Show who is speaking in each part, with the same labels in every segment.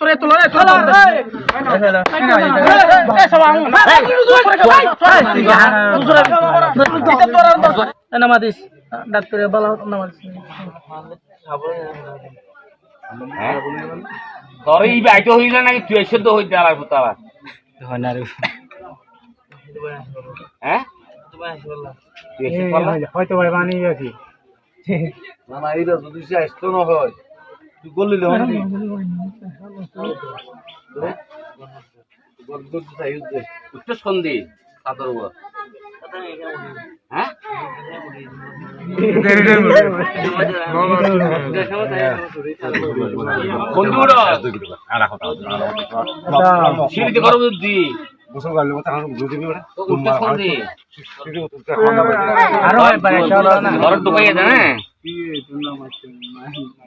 Speaker 1: তোরে তোলে নামাদিস ডাক্তারে বলা
Speaker 2: হ্যাঁ তোর বাইটো হইলে নাকি তুই হইতে আর তারা
Speaker 1: হয় না রে
Speaker 2: হ্যাঁ
Speaker 1: হয়তো ভাই বানিয়ে গেছি
Speaker 3: না এইটা যদি আসতো না হয় না
Speaker 2: সন্ধি সাদর হ্যাঁ? সিঁড়িতে করো বুদ্ধি
Speaker 3: গোসল করলে মতো দিবি
Speaker 1: আরও হয়
Speaker 2: ঘর না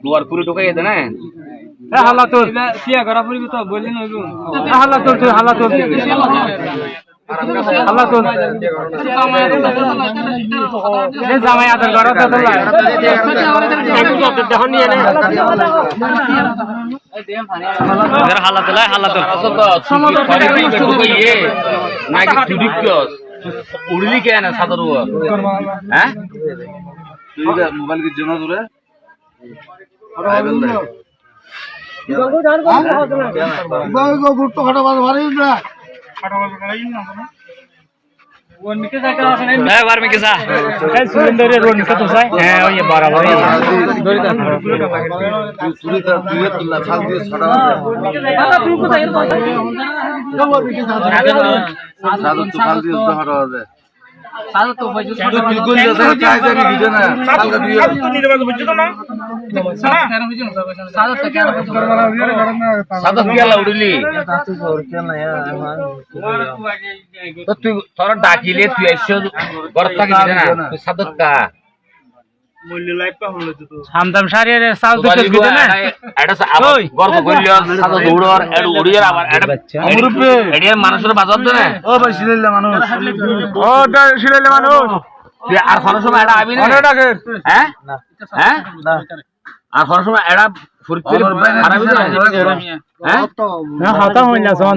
Speaker 2: দুয়ার পুরি ঢুকাই দে না?
Speaker 1: হাল্লা তোর। কিয়া করা পড়বি তো বললি না হাল্লা তোর তুই হাল্লা তোর। হাল্লা তোর। জামাই আদর করা তো তোলা দেখুন নিয়ে নে হাল্লা তোলা হাল্লা তোর।
Speaker 2: আসল তো সুখী ঘরে পুরি ঢুকাইয়ে নাকি চুরি কিয়স উড়লি কে না সাদর হ্যাঁ?
Speaker 3: মোবাইল কি জমা দূরে
Speaker 1: হ্যাঁ নিকা তো হ্যাঁ
Speaker 3: খাল দিয়ে সাদু তুই
Speaker 2: তো তুই তোর ডাকিলে তুই আসছ ঘর থাকি না। তুই সাদর কা।
Speaker 1: হামদাম সারিয়ে সাউথ দিকে গিয়ে না?
Speaker 2: এটা গর্ব কইল সাদর দৌড়র এড উড়িয়ে আবার এটা
Speaker 3: অমরূপে।
Speaker 2: এডিয়ে মানুষের বাজার দে না?
Speaker 3: ও ভাই সিলেলে মানুষ।
Speaker 1: ও সিলেলে মানুষ।
Speaker 2: আর কোন সময় এটা আবি না? হ্যাঁ? হ্যাঁ? আর কোন সময় এটা ফুরতে খারাপ হইছে হ্যাঁ?
Speaker 1: হাতা হইলা সন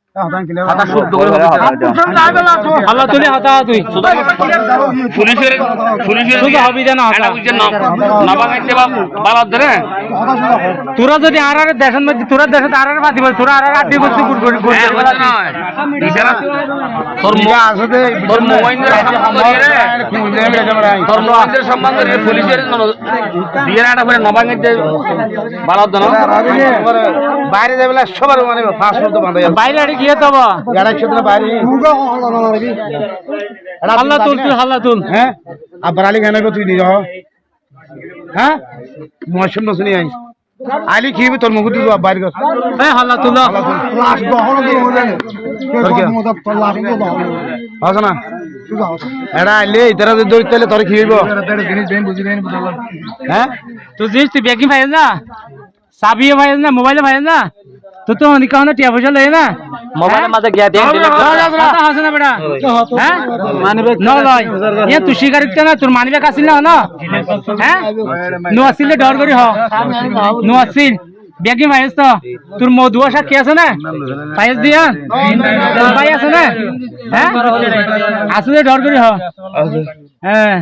Speaker 1: মত মত
Speaker 2: শুদ্ধ করে
Speaker 1: তুলি হাতা তুই।
Speaker 2: পুলিশের পুলিশের
Speaker 1: শুধু হবি। যেন
Speaker 2: বা ধরে?
Speaker 1: তোরা যদি আর আর দেশের মধ্যে তোরা দেশে আর আর বাদি বল তোরা আর আর আড্ডি করছিস গুড় গুড় গুড়
Speaker 2: হ্যাঁ, তোর পুলিশের বিয়ের করে বালাদ ধরে।
Speaker 3: বাইরে যাবে সবার মানে ফাঁস করতে বাঁধা
Speaker 1: বাইরে আড়ে গিয়ে তবা
Speaker 3: এরা ক্ষেত্রে বাইরে
Speaker 1: হাল্লা তুল তুই হাল্লা তুল।
Speaker 3: হ্যাঁ? আর বারালি গানে তুই নিজ হ্যাঁ? মৌসুম তো শুনি খেয়ে তোর মুখ তুই বাইরে গেছ
Speaker 1: হাল্লা
Speaker 3: না। এরা আইলে ইতারা যদি দৌড়তে তাহলে তোর খেয়ে হ্যাঁ?
Speaker 1: তুই জিনিস তুই ব্যাগি ভাই না? চাবিও ভাই না মোবাইলে ভাই না? তুই তো অনেক কাহনে টিয়া পয়সা লয় না মোবাইলের মাঝে গিয়া দেন আছে না বেটা হ্যাঁ মানিবে ন লয় এ তুই স্বীকার করতে না তোর মানিবে কাছিল না না হ্যাঁ নো আসিলে ডর করি হ নো আসিল ব্যাগি ভাইস তো তোর মধু আশা কি আছে না পাইস দিয়া পাই আছে না হ্যাঁ আসলে ডর করি হ হ্যাঁ